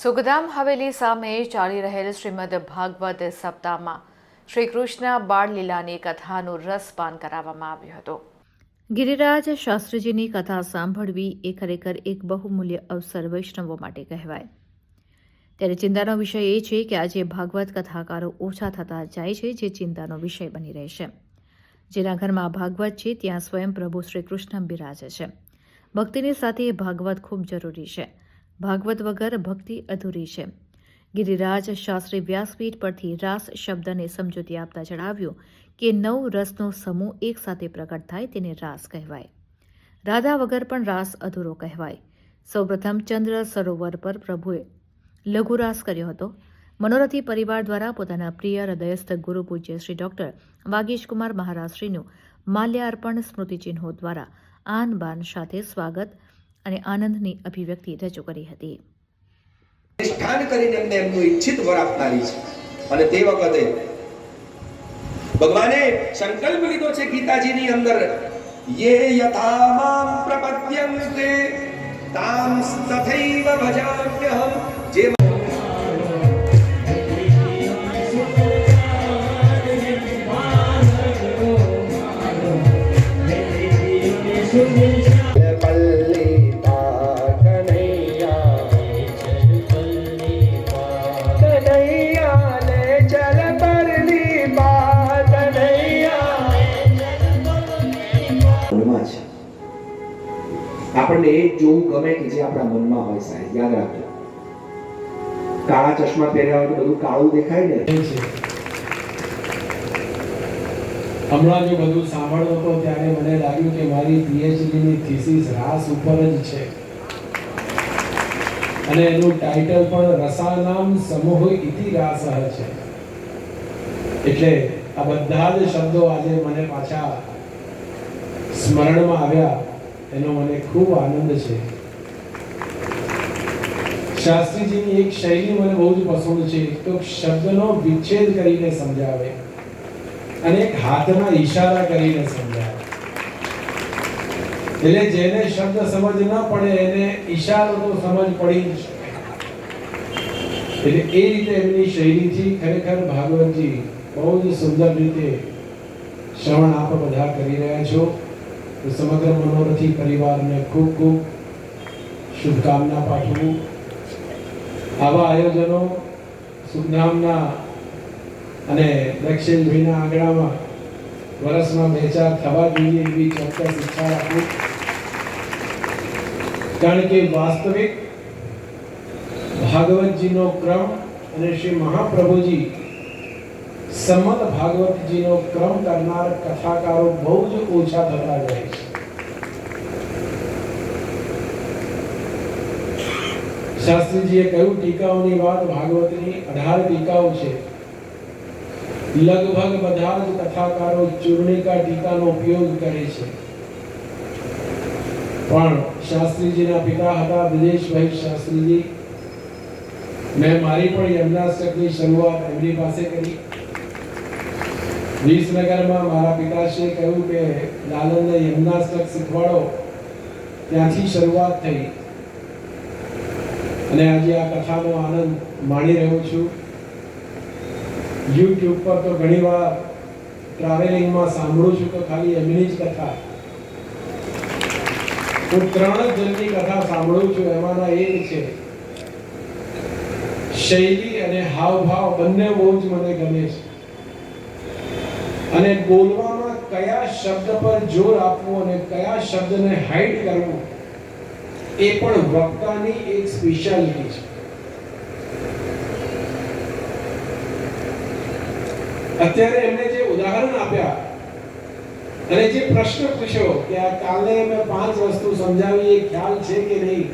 સુખધામ હવેલી સામે ચાલી રહેલ શ્રીમદ ભાગવત સપ્તાહમાં શ્રી કૃષ્ણ બાળલીલાની કથાનું રસપાન કરાવવામાં આવ્યું હતું. ગિરિરાજ શાસ્ત્રીજીની કથા સાંભળવી એ ખરેખર એક બહુમૂલ્ય અવસર વૈષ્ણવો માટે કહેવાય. ત્યારે ચિંતાનો વિષય એ છે કે આજે ભાગવત કથાકારો ઓછા થતા જાય છે, જે ચિંતાનો વિષય બની રહેશે જેના ઘરમાં ભાગવત છે, ત્યાં સ્વયં પ્રભુ શ્રી કૃષ્ણ બિરાજે છે. ભક્તિની સાથે ભાગવત ખૂબ જરૂરી છે. ભાગવત વગર ભક્તિ અધૂરી છે. ગિરિરાજ શાસ્ત્રી વ્યાસપીઠ પરથી રાસ શબ્દને સમજૂતી આપતા જણાવ્યું કે નવ રસનો સમૂહ એક સાથે પ્રગટ થાય તેને રાસ કહેવાય. રાધા વગર પણ રાસ અધૂરો કહેવાય. સૌપ્રથમ ચંદ્ર સરોવર પર પ્રભુએ લઘુરાસ કર્યો હતો. મનોરથી પરિવાર દ્વારા પોતાના પ્રિય હૃદયસ્થ ગુરુ પૂજ્ય શ્રી ડોક્ટર વાગીશકુમાર મહારાજશ્રીનું માલ્યાર્પણ સ્મૃતિચિહ્નો દ્વારા આન બાન સાથે સ્વાગત અને આનંદની અભિવ્યક્તિ રજૂ કરી હતી. અધિષ્ઠાન કરીને એમને એમનું ઈચ્છિત વર આપનારી છે. અને તે વખતે ભગવાને સંકલ્પ લીધો છે ગીતાજીની અંદર, યે યથા મામ પ્રપદ્યન્તે તામ તથૈવ ભજામ્યહમ. જે પલ્લી આપણને એ જોવું ગમે કે જે આપણા મનમાં હોય સાહેબ, યાદ રાખજો. કાળા ચશ્મા પહેર્યા હોય બધું કાળું દેખાય ને? હમણાં જે બધું સાંભળતો હતો, ત્યારે મને લાગ્યું કે મારી PhD ની થીસીસ રાસ ઉપર જ છે. અને એનું ટાઇટલ પણ રસાનામ સમૂહ ઇતિ રાસઃ છે. એટલે આ બધા જ શબ્દો આજે મને પાછા સ્મરણમાં આવ્યા. એનો મને ખૂબ આનંદ છે. શાસ્ત્રીજીની એક શૈલી મને બહુ જ પસંદ છે. તો શબ્દનો વિચ્છેદ કરીને સમજાવે અને એક હાથના ઈશારા કરીને સમજાવે. એટલે જેને શબ્દ સમજ ન પડે, એને ઈશારો તો સમજ પડી જ એટલે એ રીતે એમની શૈલીથી ખરેખર ભાગવતજી બહુ જ સુંદર રીતે શ્રવણ આપ બધા કરી રહ્યા છો. સમગ્ર મનોરથી પરિવારને ખૂબ ખૂબ શુભકામના પાઠવું. આવા આયોજનો સુખધામના અને દક્ષિણ ભીના આંગણામાં વર્ષમાં બે ચાર થવા જોઈએ એવી ચોક્કસ ઈચ્છા રાખું. કારણ કે વાસ્તવિક ભાગવતજીનો ક્રમ અને શ્રી મહાપ્રભુજી સંમત ભાગવતજીનો ક્રમ કરનાર કથાકારો બહુ જ ઓછા થતા જાય છે. શાસ્ત્રીજીએ કહ્યું, ટીકાઓની વાત ભાગવતની અઢાર ટીકાઓ છે. લગભગ બધા જ કથાકારો ચૂર્ણિકા ટીકાનો ઉપયોગ કરે છે. પણ શાસ્ત્રીજીના પિતા હતા બ્રજેશભાઈ શાસ્ત્રીજી. મેં મારી પણ યમનાષ્ટકની શરૂઆત એમની પાસે કરી. વિસનગરમાં મારા પિતાશ્રીએ કહ્યું કે, લાલનને યમનાષ્ટક શીખવાડો. ત્યાંથી શરૂઆત થઈ. અને આજે આ કથાનો આનંદ માણી રહ્યો છું. યુટ્યુબ પર તો ઘણીવાર ટ્રાવેલિંગમાં સાંભળું છું તો ખાલી એમની જ કથા. હું ત્રણ જ જણની કથા સાંભળું છું, એમાંના એક છે, શૈલી અને હાવભાવ બંને બહુ જ મને ગમે છે. અને બોલવામાં કયા શબ્દ પર જોર આપવું અને કયા શબ્દને હાઈડ કરવું, એ પણ વક્તાની એક સ્પેશિયાલિટી છે. અત્યારે એમને જે ઉદાહરણ આપ્યા અને જે પ્રશ્ન પૂછ્યો કે આ કાલે મેં પાંચ વસ્તુ સમજાવી, એ ખ્યાલ છે કે નહીં?